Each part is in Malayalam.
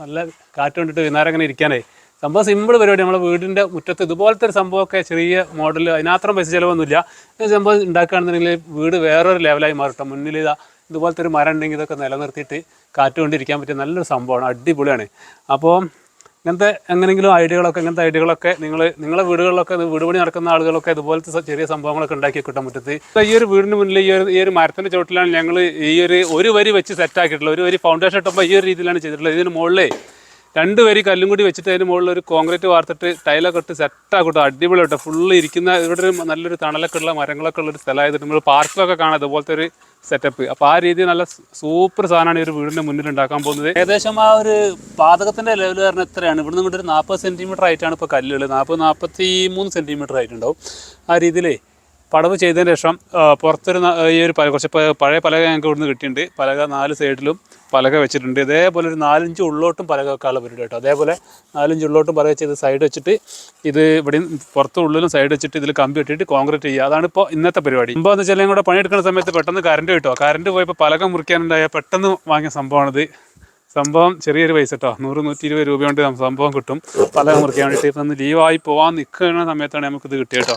നല്ല കാറ്റ് കൊണ്ടിട്ട് വൈകുന്നേരം അങ്ങനെ ഇരിക്കാനേ. സംഭവം സിമ്പിൾ പരിപാടി. നമ്മളെ വീടിന്റെ മുറ്റത്ത് ഇതുപോലത്തെ ഒരു സംഭവമൊക്കെ ചെറിയ മോഡൽ അതിനാത്രം പൈസ ചിലവൊന്നുമില്ല. സംഭവം ഉണ്ടാക്കുകയാണെന്നുണ്ടെങ്കിൽ വീട് വേറൊരു ലെവലായി മാറട്ടെ മുന്നിൽ ഇതാ ഇതുപോലത്തെ ഒരു മരം ഉണ്ടെങ്കിൽ ഇതൊക്കെ നിലനിർത്തിയിട്ട് കാറ്റ് കൊണ്ടിരിക്കാൻ പറ്റിയ നല്ലൊരു സംഭവമാണ്. അടിപൊളിയാണ്. അപ്പോൾ ഇങ്ങനത്തെ എങ്ങനെങ്കിലും ഐഡിയകളൊക്കെ ഇങ്ങനത്തെ ഐഡിയകളൊക്കെ നിങ്ങൾ നിങ്ങളുടെ വീടുകളിലൊക്കെ വീട് പണി നടക്കുന്ന ആളുകളൊക്കെ ഇതുപോലത്തെ ചെറിയ സംഭവങ്ങളൊക്കെ ഉണ്ടാക്കി കിട്ടാൻ മുറ്റത്ത് ഈ ഒരു വീടിന് മുന്നിൽ ഈ ഒരു ഈ ഒരു മരത്തിന്റെ ചുവട്ടിലാണ് ഞങ്ങൾ ഈ ഒരു ഒരു വരി വെച്ച് സെറ്റ് ആക്കിയിട്ടുള്ളത്. ഒരു വരി ഫൗണ്ടേഷൻ ഇട്ടപ്പോൾ ഈ ഒരു രീതിയിലാണ് ചെയ്തിട്ടുള്ളത്. ഇതിന് മുകളിലേ രണ്ട് വരി കല്ലും കൂടി വെച്ചിട്ട് അതിന് മുകളിൽ ഒരു കോൺക്രീറ്റ് വാർത്തിട്ട് ടൈലൊക്കെ ഇട്ട് സെറ്റ് ആക്കട്ടോ അടിപൊളി കേട്ടോ ഫുള്ള് ഇരിക്കുന്ന ഇവിടെ ഒരു നല്ലൊരു തണലൊക്കെ ഉള്ള മരങ്ങളൊക്കെ ഉള്ള ഒരു സ്ഥലമായത് നമ്മൾ പാർക്കിലൊക്കെ കാണാം. ഇതുപോലത്തെ ഒരു സെറ്റപ്പ് അപ്പോൾ ആ രീതി നല്ല സൂപ്പർ സാധനമാണ് ഈ ഒരു വീടിന്റെ മുന്നിൽ ഉണ്ടാക്കാൻ പോകുന്നത്. ഏകദേശം ആ ഒരു പാതകത്തിന്റെ ലെവൽ കാരണം എത്രയാണ്? ഇവിടുന്ന് ഇങ്ങോട്ട് ഒരു നാൽപ്പത് സെന്റിമീറ്റർ ആയിട്ടാണ് ഇപ്പോൾ കല്ലുകൾ നാൽപ്പത് നാൽപ്പത്തി മൂന്ന് സെന്റിമീറ്റർ ആയിട്ടുണ്ടാവും ആ രീതിയിലേ പടവ് ചെയ്തതിന് ശേഷം പുറത്തൊരു ഈ ഒരു പല കുറച്ച് പഴയ പലക ഞങ്ങൾക്ക് ഇവിടുന്ന് കിട്ടിയിട്ടുണ്ട്. പലക നാല് സൈഡിലും പലക വെച്ചിട്ടുണ്ട്. ഇതേപോലെ ഒരു നാലഞ്ച് ഉള്ളോട്ടും പലക വെക്കാനുള്ള പരിപാടി കേട്ടോ. അതേപോലെ നാലഞ്ച് ഉള്ളോട്ടും പലക ചെയ്ത് സൈഡ് വെച്ചിട്ട് ഇത് ഇവിടെ പുറത്തും ഉള്ളിലും സൈഡ് വെച്ചിട്ട് ഇതിൽ കമ്പി ഇട്ടിട്ട് കോൺക്രീറ്റ് ചെയ്യുക. അതാണ് ഇപ്പോൾ ഇന്നത്തെ പരിപാടി. ഇപ്പോൾ എന്ന് വെച്ചാൽ കൂടെ പണിയെടുക്കുന്ന സമയത്ത് പെട്ടെന്ന് കറണ്ട് കിട്ടുമോ കറണ്ട് പോയപ്പോൾ പലക മുറിക്കാനുണ്ടായ പെട്ടെന്ന് വാങ്ങിയ സംഭവമാണിത്. സംഭവം ചെറിയൊരു പൈസ കേട്ടോ. നൂറ് നൂറ്റി ഇരുപത് രൂപ കൊണ്ട് സംഭവം കിട്ടും. പലക മുറിക്കാൻ വേണ്ടിയിട്ട് ഇപ്പം ലീവായി പോകാൻ നിൽക്കുന്ന സമയത്താണ് നമുക്കിത് കിട്ടിയ കേട്ടോ.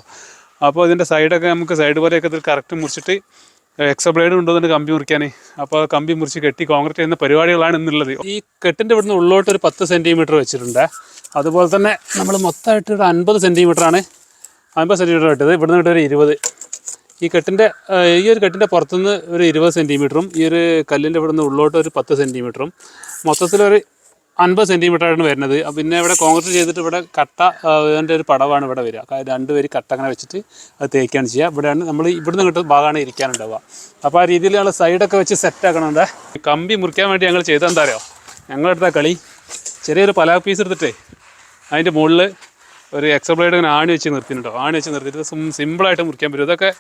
അപ്പോൾ ഇതിന്റെ സൈഡൊക്കെ നമുക്ക് സൈഡ് വരെയൊക്കെ ഇതിൽ കറക്റ്റ് മുറിച്ചിട്ട് എക്സ്ട്രാ ബ്ലേഡ് ഉണ്ടോ കൊണ്ടുവന്നിട്ട് കമ്പി മുറിക്കാൻ അപ്പോൾ കമ്പി മുറിച്ച് കെട്ടി കോൺക്രീറ്റ് ചെയ്യുന്ന പരിപാടികളാണ് ഇന്നുള്ളത്. ഈ കെട്ടിന്റെ ഇവിടുന്ന് ഉള്ളോട്ട് ഒരു പത്ത് സെന്റിമീറ്റർ വെച്ചിട്ടുണ്ട്. അതുപോലെ തന്നെ നമ്മൾ മൊത്തമായിട്ട് ഒരു അൻപത് സെന്റിമീറ്ററാണ് അൻപത് സെന്റിമീറ്റർ ഇട്ടത് ഇവിടുന്ന് ഇട്ട് ഒരു ഇരുപത്. ഈ കെട്ടിന്റെ ഈ ഒരു കെട്ടിന്റെ പുറത്തുനിന്ന് ഒരു ഇരുപത് സെന്റിമീറ്ററും ഈ ഒരു കല്ലിന്റെ ഇവിടുന്ന് ഉള്ളോട്ട് ഒരു പത്ത് സെന്റിമീറ്ററും മൊത്തത്തിലൊരു അൻപത് സെന്റിമീറ്റർ ആണ് വരുന്നത് പിന്നെ ഇവിടെ കോൺക്രീറ്റ് ചെയ്തിട്ട് ഇവിടെ കട്ട അതിന്റെ ഒരു പടവാണ് ഇവിടെ വരിക. രണ്ടുപേര് രണ്ട് പേര് കട്ട അങ്ങനെ വെച്ചിട്ട് അത് തേക്കുകയാണ് ചെയ്യുക. ഇവിടെയാണ് നമ്മൾ ഇവിടുന്ന് കിട്ടുന്ന ഭാഗമാണ് ഇരിക്കാനുണ്ടാവുക. അപ്പോൾ ആ രീതിയിൽ ഞങ്ങൾ സൈഡൊക്കെ വെച്ച് സെറ്റ് ആക്കണുണ്ട്. കമ്പി മുറിക്കാൻ വേണ്ടി ഞങ്ങൾ ചെയ്തത് എന്താ അറിയോ? ഞങ്ങളെടുത്ത കളി ചെറിയൊരു പലാ പീസ് എടുത്തിട്ടേ അതിന്റെ മുകളിൽ ഒരു എക്സപ്ലൈഡ് ഇങ്ങനെ ആണി വെച്ച് നിർത്തിയിട്ടുണ്ടോ ആണി വെച്ച് നിർത്തിയിട്ട് സിം- സിമ്പിളായിട്ട് മുറിക്കാൻ പറ്റും. ഇതൊക്കെ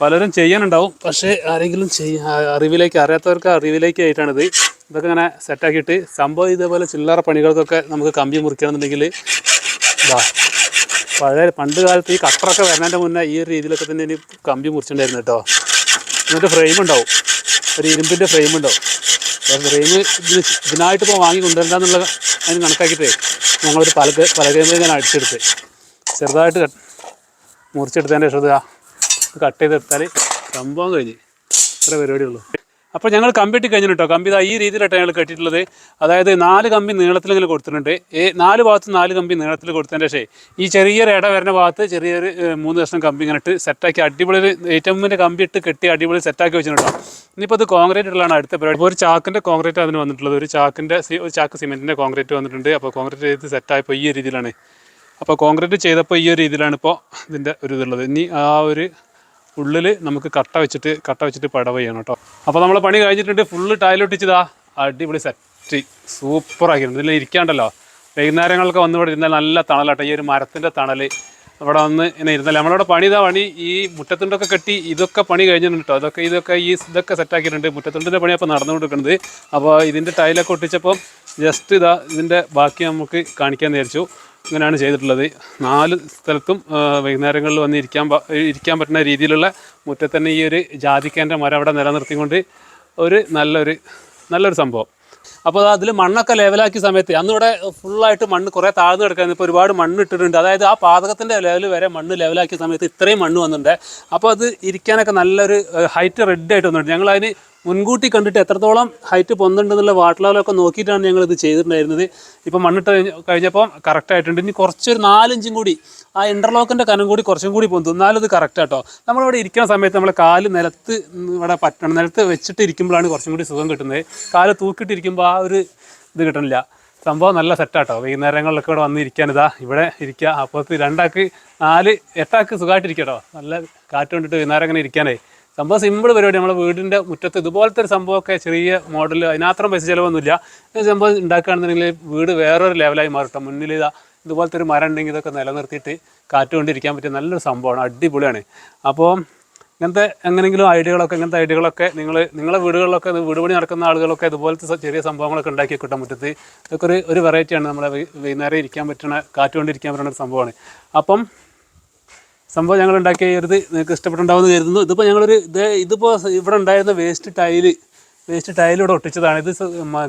പലരും ചെയ്യാനുണ്ടാവും. പക്ഷേ ആരെങ്കിലും ചെയ്യ അറിവിലേക്ക് അറിയാത്തവർക്ക് അറിവിലേക്ക് ആയിട്ടാണിത്. ഇതൊക്കെ ഇങ്ങനെ സെറ്റാക്കിയിട്ട് സംഭവം ഇതേപോലെ ചില്ലറ പണികൾക്കൊക്കെ നമുക്ക് കമ്പി മുറിക്കണമെന്നുണ്ടെങ്കിൽ ഇതാ പഴയ പണ്ട് കാലത്ത് ഈ കട്ടറൊക്കെ വരുന്നതിന്റെ മുന്നേ ഈ ഒരു രീതിയിലൊക്കെ തന്നെ ഇനി കമ്പി മുറിച്ചിട്ടുണ്ടായിരുന്നു കേട്ടോ. എന്നിട്ട് ഫ്രെയിം ഉണ്ടാവും. ഒരു ഇരുമ്പിന്റെ ഫ്രെയിം ഉണ്ടാവും. ഫ്രെയിം ഇതിന് ഇതിനായിട്ട് ഇപ്പോൾ വാങ്ങി കൊണ്ടുവരണ്ടെന്നുള്ള അതിന് കണക്കാക്കിയിട്ടേ ഞങ്ങളൊരു പലക പലകയിൽ ഞാൻ അടിച്ചെടുത്ത് ചെറുതായിട്ട് മുറിച്ചെടുത്തതിന്റെ ശേഷം കട്ട് ചെയ്തെടുത്താൽ സംഭവം കഴിഞ്ഞ്. ഇത്ര പരിപാടിയുള്ളൂ. അപ്പോൾ ഞങ്ങൾ കമ്പി ഇട്ട് കഴിഞ്ഞു കേട്ടോ. കമ്പി ഇതാ ഈ രീതിയിലാണ് ഞങ്ങൾ കെട്ടിയിട്ടുള്ളത്. അതായത് നാല് കമ്പി നീളത്തിൽ ഇങ്ങനെ കൊടുത്തിട്ടുണ്ട്. ഈ നാല് ഭാഗത്ത് നാല് കമ്പി നീളത്തിൽ കൊടുത്തതിന്റെ പക്ഷേ ഈ ചെറിയൊരു ഇട വരുന്ന ഭാഗത്ത് ചെറിയൊരു മൂന്ന് കഷ്ണം കമ്പി ഇങ്ങനെ ഇട്ട് സെറ്റാക്കി അടിപൊളി ഏറ്റവും കമ്പി ഇട്ട് കെട്ടി അടിപൊളി സെറ്റാക്കി വെച്ചിട്ടുണ്ടോ ഇനിയിപ്പോൾ അത് കോൺക്രീറ്റ് ഉള്ളതാണ് അടുത്ത പരിപാടി. ഒരു ചാക്കിന്റെ കോൺക്രീറ്റ് അതിന് വന്നിട്ടുള്ളത്. ഒരു ചാക്കിന്റെ ഒരു ചാക്ക് സിമെന്റിന്റെ കോൺക്രീറ്റ് വന്നിട്ടുണ്ട്. അപ്പോൾ കോൺക്രീറ്റ് ചെയ്ത് സെറ്റായപ്പോൾ ഈ രീതിയിലാണ്. അപ്പോൾ കോൺക്രീറ്റ് ചെയ്തപ്പോൾ ഈ ഒരു രീതിയിലാണ് ഇപ്പോൾ ഇതിന്റെ ഒരു ഇതുള്ളത് ഇനി ആ ഒരു ഉള്ളിൽ നമുക്ക് കട്ട വെച്ചിട്ട് കട്ട വെച്ചിട്ട് പടവ് ചെയ്യണം കേട്ടോ. അപ്പോൾ നമ്മൾ പണി കഴിഞ്ഞിട്ടുണ്ട് ഫുള്ള് ടൈലൊട്ടിച്ചതാ അടിപൊളി സെറ്റ് സൂപ്പറാക്കിയിട്ടുണ്ട് ഇതിൽ ഇരിക്കാണ്ടല്ലോ. വൈകുന്നേരങ്ങളൊക്കെ വന്ന് ഇവിടെ ഇരുന്നാൽ നല്ല തണലാട്ടോ. ഈ ഒരു മരത്തിന്റെ തണൽ അവിടെ വന്ന് ഇങ്ങനെ ഇരുന്നല്ലേ. നമ്മളിവിടെ പണി ഇതാ പണി. ഈ മുറ്റത്തുണ്ടൊക്കെ കെട്ടി ഇതൊക്കെ പണി കഴിഞ്ഞിട്ടുണ്ട് കേട്ടോ അതൊക്കെ ഇതൊക്കെ ഈ ഇതൊക്കെ സെറ്റ് ആക്കിയിട്ടുണ്ട്. മുറ്റത്തുണ്ടിന്റെ പണി അപ്പോൾ നടന്നുകൊണ്ടിരിക്കുന്നത്. അപ്പോൾ ഇതിന്റെ ടൈലൊക്കെ ഒട്ടിച്ചപ്പോൾ ജസ്റ്റ് ഇതാ ഇതിന്റെ ബാക്കി നമുക്ക് കാണിക്കാൻ വിചാരിച്ചു. ഇങ്ങനെയാണ് ചെയ്തിട്ടുള്ളത്. നാല് സ്ഥലത്തും വൈകുന്നേരങ്ങളിൽ വന്ന് ഇരിക്കാൻ ഇരിക്കാൻ പറ്റുന്ന രീതിയിലുള്ള മുറ്റത്ത് തന്നെ ഈ ഒരു ജാതിക്കേന്റെ മരം അവിടെ നിലനിർത്തിക്കൊണ്ട് ഒരു നല്ലൊരു നല്ലൊരു സംഭവം. അപ്പോൾ അതിൽ മണ്ണൊക്കെ ലെവലാക്കിയ സമയത്ത് അന്ന് ഇവിടെ ഫുള്ളായിട്ട് മണ്ണ് കുറേ താഴ്ന്നു കിടക്കുന്നത് ഇപ്പോൾ ഒരുപാട് മണ്ണ് ഇട്ടിട്ടുണ്ട്. അതായത് ആ പാതകത്തിന്റെ ലെവൽ വരെ മണ്ണ് ലെവലാക്കിയ സമയത്ത് ഇത്രയും മണ്ണ് വന്നിട്ടുണ്ട്. അപ്പോൾ അത് ഇരിക്കാനൊക്കെ നല്ലൊരു ഹൈറ്റ് റെഡ് ആയിട്ട് വന്നിട്ടുണ്ട്. ഞങ്ങൾ അതിന് മുൻകൂട്ടി കണ്ടിട്ട് എത്രത്തോളം ഹൈറ്റ് പൊന്നുണ്ടെന്നുള്ള വാട്ടർ ലെവലൊക്കെ നോക്കിയിട്ടാണ് ഞങ്ങൾ ഇത് ചെയ്തിട്ടുണ്ടായിരുന്നത്. ഇപ്പം മണ്ണിട്ട് കഴിഞ്ഞ- കഴിഞ്ഞപ്പോൾ കറക്റ്റ് ആയിട്ടുണ്ട്. ഇനി കുറച്ചൊരു നാലിഞ്ചും കൂടി ആ ഇന്റർലോക്കിന്റെ കനം കൂടി കുറച്ചും കൂടി പൊന്തു. എന്നാലും ഇത് കറക്റ്റ് ആട്ടോ. നമ്മളിവിടെ ഇരിക്കുന്ന സമയത്ത് നമ്മൾ കാൽ നിലത്ത് ഇവിടെ പറ്റണം നിലത്ത് വെച്ചിട്ട് ഇരിക്കുമ്പോഴാണ് കുറച്ചും കൂടി സുഖം കിട്ടുന്നത്. കാൽ തൂക്കിയിട്ടിരിക്കുമ്പോൾ ആ ഒരു ഇത് കിട്ടണില്ല. സംഭവം നല്ല സെറ്റാട്ടോ വൈകുന്നേരങ്ങളിലൊക്കെ ഇവിടെ വന്ന് ഇരിക്കാനിതാ ഇവിടെ ഇരിക്കുക അപ്പുറത്ത് രണ്ടാൾക്ക് നാല് എട്ടാൾക്ക് സുഖമായിട്ടിരിക്കട്ടോ. നല്ല കാറ്റ് കൊണ്ടിട്ട് വൈകുന്നേരം അങ്ങനെ ഇരിക്കാനേ. സംഭവം സിമ്പിൾ പരിപാടി. നമ്മുടെ വീടിന്റെ മുറ്റത്ത് ഇതുപോലത്തെ ഒരു സംഭവമൊക്കെ ചെറിയ മോഡൽ അതിനാത്രം പൈസ ചിലവൊന്നുമില്ല. സംഭവം ഉണ്ടാക്കുകയാണെന്നുണ്ടെങ്കിൽ വീട് വേറൊരു ലെവലായി മാറട്ടെ മുന്നിൽ ഇതാ ഇതുപോലത്തെ ഒരു മരം ഉണ്ടെങ്കിൽ ഇതൊക്കെ നിലനിർത്തിയിട്ട് കാറ്റ് കൊണ്ടിരിക്കാൻ പറ്റിയ നല്ലൊരു സംഭവമാണ്. അടിപൊളിയാണ്. അപ്പോൾ ഇങ്ങനത്തെ എങ്ങനെയെങ്കിലും ഐഡിയകളൊക്കെ ഇങ്ങനത്തെ ഐഡിയകളൊക്കെ നിങ്ങൾ നിങ്ങളുടെ വീടുകളിലൊക്കെ വീടുപണി വീട് നടക്കുന്ന ആളുകളൊക്കെ ഇതുപോലത്തെ ചെറിയ സംഭവങ്ങളൊക്കെ ഉണ്ടാക്കി കിട്ടാൻ മുറ്റത്ത്. ഇതൊക്കെ ഒരു ഒരു വെറൈറ്റിയാണ് നമ്മളെ വൈകുന്നേരം ഇരിക്കാൻ പറ്റുന്ന കാറ്റ് കൊണ്ടിരിക്കാൻ പറ്റുന്ന ഒരു സംഭവമാണ്. അപ്പം സംഭവം ഞങ്ങൾ ഉണ്ടാക്കിയ കരുത് നിങ്ങൾക്ക് ഇഷ്ടപ്പെട്ടുണ്ടാവുമെന്ന് കരുതുന്നു. ഇതിപ്പോൾ ഞങ്ങളൊരു ഇത് ഇതിപ്പോൾ ഇവിടെ ഉണ്ടായിരുന്ന വേസ്റ്റ് ടൈൽ വേസ്റ്റ് ടൈൽ ഇവിടെ ഒട്ടിച്ചതാണ്. ഇത്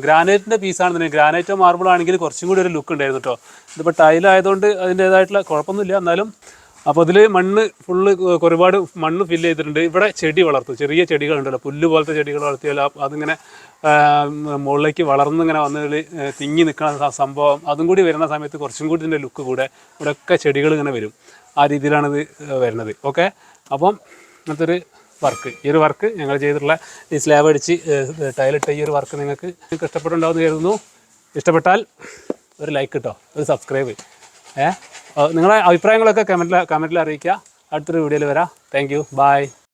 ഗ്രാനൈറ്റിന്റെ പീസാണ് തന്നെ ഗ്രാനൈറ്റോ മാർബിൾ ആണെങ്കിൽ കുറച്ചും കൂടി ഒരു ലുക്ക് ഉണ്ടായിരുന്നു കേട്ടോ ഇതിപ്പോൾ ടൈലായതുകൊണ്ട് അതിന്റേതായിട്ടുള്ള കുഴപ്പമൊന്നുമില്ല. എന്നാലും അപ്പോൾ അതിൽ മണ്ണ് ഫുള്ള് ഒരുപാട് മണ്ണ് ഫില്ല് ചെയ്തിട്ടുണ്ട്. ഇവിടെ ചെടി വളർത്തും. ചെറിയ ചെടികളുണ്ടല്ലോ. പുല്ല് പോലത്തെ ചെടികൾ വളർത്തിയാൽ അതിങ്ങനെ മുകളിലേക്ക് വളർന്നിങ്ങനെ വന്നതിൽ തിങ്ങി നിൽക്കുന്ന സംഭവം അതും കൂടി വരുന്ന സമയത്ത് കുറച്ചും കൂടി ഇതിന്റെ ലുക്ക് കൂടെ. ഇവിടെയൊക്കെ ചെടികൾ ഇങ്ങനെ വരും. ആ രീതിയിലാണ് വരുന്നത്. ഓക്കെ അപ്പം ഇങ്ങനത്തെ ഒരു വർക്ക്. ഈ ഒരു വർക്ക് ഞങ്ങൾ ചെയ്തിട്ടുള്ള ഈ സ്ലാബ് അടിച്ച് ടൈലിട്ട ഈ ഒരു വർക്ക് നിങ്ങൾക്ക് നിങ്ങൾക്ക് ഇഷ്ടപ്പെട്ടുണ്ടാവും എന്ന് കരുതുന്നു. ഇഷ്ടപ്പെട്ടാൽ ഒരു ലൈക്ക് കിട്ടോ ഒരു സബ്സ്ക്രൈബ് ഏ നിങ്ങളെ അഭിപ്രായങ്ങളൊക്കെ കമന്റിൽ കമന്റിൽ അറിയിക്കുക. അടുത്തൊരു വീഡിയോയിൽ വരാം. Thank you by